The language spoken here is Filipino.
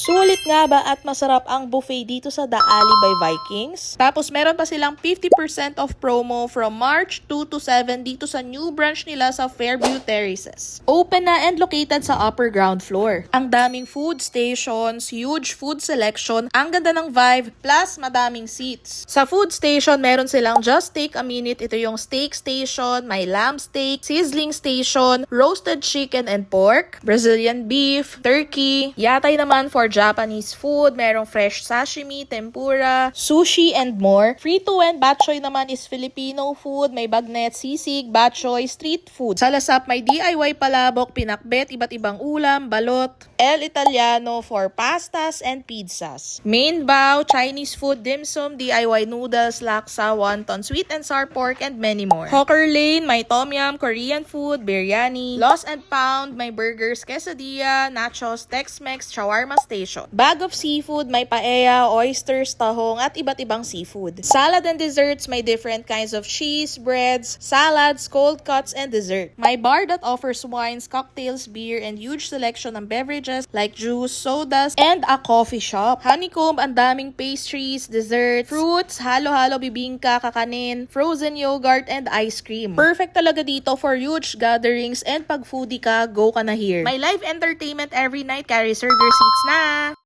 Sulit nga ba at masarap ang buffet dito sa Alley by Vikings? Tapos meron pa silang 50% off promo from March 2 to 7 dito sa new branch nila sa Fairview Terraces. Open na and located sa upper ground floor. Ang daming food stations, huge food selection, ang ganda ng vibe, plus madaming seats. Sa food station, meron silang just take a minute. Ito yung steak station, may lamb steak, sizzling station, roasted chicken and pork, Brazilian beef, turkey, yatay naman for Japanese food, merong fresh sashimi, tempura, sushi, and more. Free to win, batchoy naman is Filipino food, may bagnet, sisig, batchoy, street food. Sa Lasap, may DIY palabok, pinakbet, iba't ibang ulam, balot, El Italiano for pastas and pizzas. Main bow, Chinese food, dim sum, DIY noodles, laksa, wonton, sweet and sour pork, and many more. Hawker Lane, may tom yum, Korean food, biryani, Lost and Pound, may burgers, quesadilla, nachos, Tex-Mex, shawarma station. Bag of seafood, may paella, oysters, tahong, at iba't ibang seafood. Salad and desserts, may different kinds of cheese, breads, salads, cold cuts, and dessert. May bar that offers wines, cocktails, beer, and huge selection ng beverages like juice, sodas, and a coffee shop. Honeycomb, ang daming pastries, dessert, fruits, halo-halo bibingka, kakanin, frozen yogurt, and ice cream. Perfect talaga dito for huge gatherings and pag foodie ka, go ka na here. May live entertainment every night, kaya reserve your seats na! あ